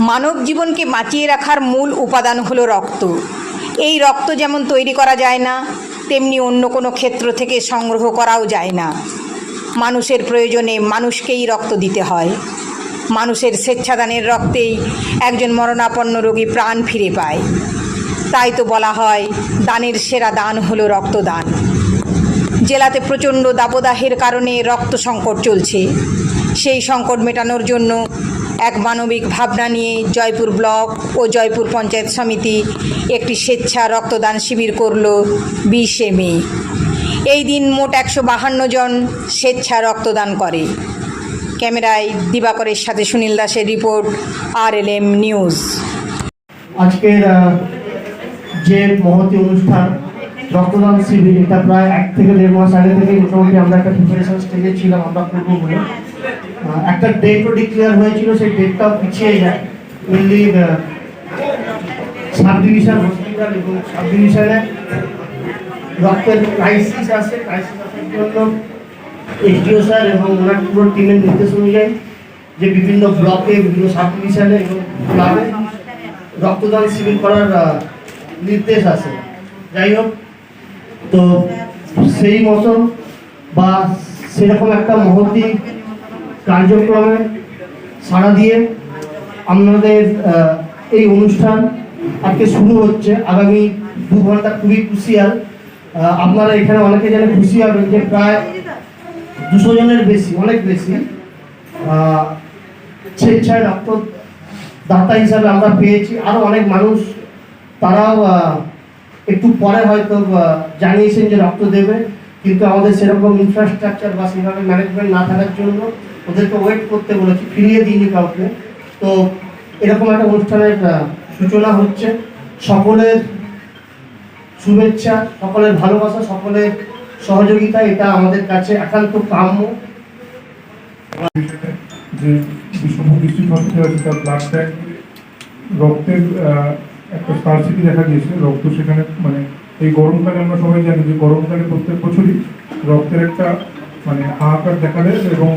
মানব জীবনকে বাঁচিয়ে রাখার মূল উপাদান হলো রক্ত। এই রক্ত যেমন তৈরি করা যায় না, তেমনি অন্য কোনো ক্ষেত্র থেকে সংগ্রহ করাও যায় না। মানুষের প্রয়োজনে মানুষকেই রক্ত দিতে হয়। মানুষের স্বেচ্ছাদানের রক্তেই একজন মরণাপন্ন রোগী প্রাণ ফিরে পায়। তাই তো বলা হয়, দানের সেরা দান হলো রক্তদান। জেলাতে প্রচণ্ড দাবদাহের কারণে রক্ত সংকট চলছে। সেই সংকট মেটানোর জন্য এক মানবিক ভাবনা নিয়ে জয়পুর ব্লক ও জয়পুর পঞ্চায়েত সমিতি একটি স্বেচ্ছা রক্তদান শিবির করল বিশে মে। এই দিন মোট একশো বাহান্ন জন স্বেচ্ছা রক্তদান করে। ক্যামেরায় দিবাকরের সাথে সুনীল দাসের report, R L M news. আজকের যে মহতি অনুষ্ঠান, রক্তদান শিবির, এটা প্রায় এক থেকে দেড় মাস আগে থেকে মোটামুটি আমরা একটা প্রিপারেশন স্টেজে ছিলাম আমরা করব বলে। একটা ডেটও ডিক্লেয়ার হয়েছিল, সেই ডেটটাও পিছিয়ে যায়। মেনলি সাব ডিভিশন হসপিটাল এবং সাব ডিভিশনে রক্তের ক্রাইসিস আছে। ক্রাইসিস আসার জন্য এসডিও স্যার এবং ওনার পুরো টিমের নির্দেশ অনুযায়ী যে বিভিন্ন ব্লকে বিভিন্ন সাব ডিভিশনে এবং ক্লাবে রক্তদান শিবির করার নির্দেশ আছে। যাই হোক, তো সেই মতন বা সেরকম একটা মহতি কার্যক্রমে সাড়া দিয়ে আপনাদের এই অনুষ্ঠান আজকে শুরু হচ্ছে। আগামী দু ঘণ্টা খুবই ক্রুশিয়াল আপনারা এখানে অনেকে জানে খুশি হবেন যে প্রায় দুশো জনের বেশি, অনেক বেশি। স্বেচ্ছায় রক্ত দাতা হিসাবে আমরা পেয়েছি। আরও অনেক মানুষ, তারাও একটু পরে হয়তো জানিয়েছেন যে রক্ত দেবে। কিন্তু আমাদের সেরকম ইনফ্রাস্ট্রাকচার বা সেভাবে ম্যানেজমেন্ট না থাকার জন্য ওদেরকে ওয়েট করতে বলেছি, ফিরিয়ে দিইনি কাউকে। তো এরকম একটা অনুষ্ঠানের সূচনা হচ্ছে। সকলের শুভেচ্ছা, সকলের ভালোবাসা, সকলের সহযোগিতা, এটা আমাদের কাছে একান্ত কাম্য। যে হসপিটাল তার ব্লাড রক্তের একটা স্কারসিটি দেখা দিয়েছে। রক্ত সেখানে মানে এই গরমকালে আমরা সবাই জানি যে গরমকালে প্রত্যেক বছরই রক্তের একটা মানে হাহাকার দেখা দেয় এবং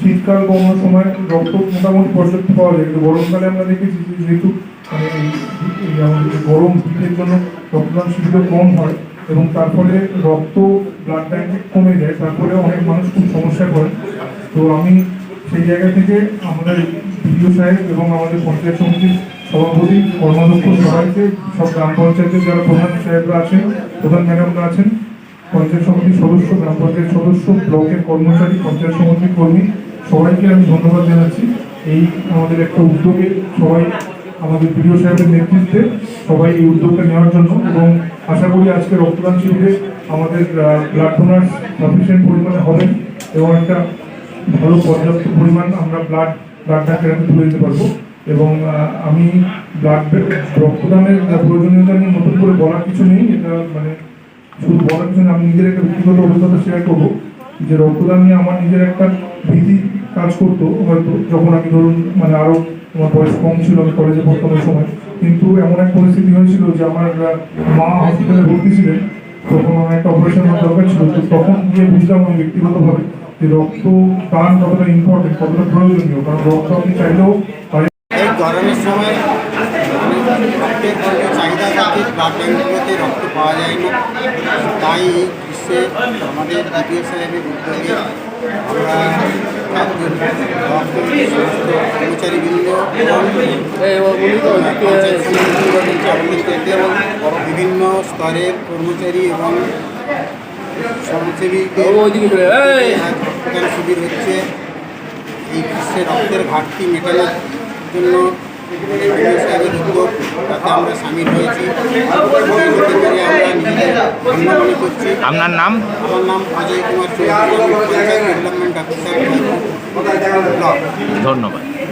শীতকাল অন্য সময় রক্ত মোটামুটি পর্যাপ্ত পাওয়া যায়। কিন্তু গরমকালে আমরা দেখেছি যেহেতু মানে গরম শীতের জন্য রক্তদান শিবিরও কম হয় এবং তারপরে রক্ত ব্লাড ব্যাংকে কমে যায় তারপরে অনেক মানুষ খুব সমস্যায় পড়ে। তো আমি সেই জায়গা থেকে আমাদের বিডিও সাহেব এবং আমাদের পঞ্চায়েত সমিতির সভাপতি, কর্মাধ্যক্ষ সবাইকে, সব গ্রাম পঞ্চায়েতের যারা প্রধান সাহেবরা আছেন, প্রধান ম্যাডামরা আছেন, পঞ্চায়েত সমিতির সদস্য, গ্রাম পঞ্চায়েত সদস্য, ব্লকের কর্মচারী, পঞ্চায়েত সমিতির কর্মী, সবাইকে আমি ধন্যবাদ জানাচ্ছি। এই আমাদের একটা উদ্যোগে সবাই আমাদের বিডিও সাহেবের নেতৃত্বে সবাই এই উদ্যোগটা নেওয়ার জন্য এবং আশা করি আজকে রক্তদান শিবিরে আমাদের ব্লাড ডোনার সাফিসিয়েন্ট পরিমাণে হবে এবং একটা ভালো পর্যাপ্ত পরিমাণ আমরা ব্লাড ব্লাড ব্যাংকের হাতে তুলে দিতে পারব। এবং আমি ব্লাড রক্তদানের প্রয়োজনীয়তা নিয়ে নতুন করে বলার কিছু নেই। এটা মানে শুধু বলার কিছু আমি নিজের একটা ব্যক্তিগত অভিজ্ঞতা শেয়ার করব যে রক্তদান নিয়ে আমার নিজের একটা ভীতি কাজ করতো। হয়তো যখন আমি ধরুন মানে আরও আমার বয়স কম ছিল, আমি কলেজে পড়তাম সময়। কিন্তু এমন এক পরিস্থিতি হয়েছিল যে আমার মা হসপিটালে ভর্তি ছিলেন। তখন আমার একটা অপারেশনের দরকার ছিল। তো তখন গিয়ে বুঝলাম আমি ব্যক্তিগতভাবে যে রক্ত দান কতটা ইম্পর্টেন্ট কতটা প্রয়োজনীয়। কারণ রক্ত আপনি চাইলেও সময় রক্তের যে চাহিদা থাকে ব্লাড ব্যাঙ্কগুলোতে রক্ত পাওয়া যায় না তাই এই গ্রীষ্মে আমাদের বিডিও সাহেবের উদ্যোগে আমরা কর্মচারীবৃন্দ এবং বিভিন্ন স্তরের কর্মচারী এবং সমাজসেবীদের শিবির হচ্ছে। এই গ্রীষ্মে রক্তের ঘাটতি মেটানোর জন্য আমাদের উদ্যোগ তাতে আমরা সামিল হয়েছি আপনার নাম? আমার নাম অজয় কুমার চৌধুরী ডেভেলপমেন্ট অফিসার ধন্যবাদ।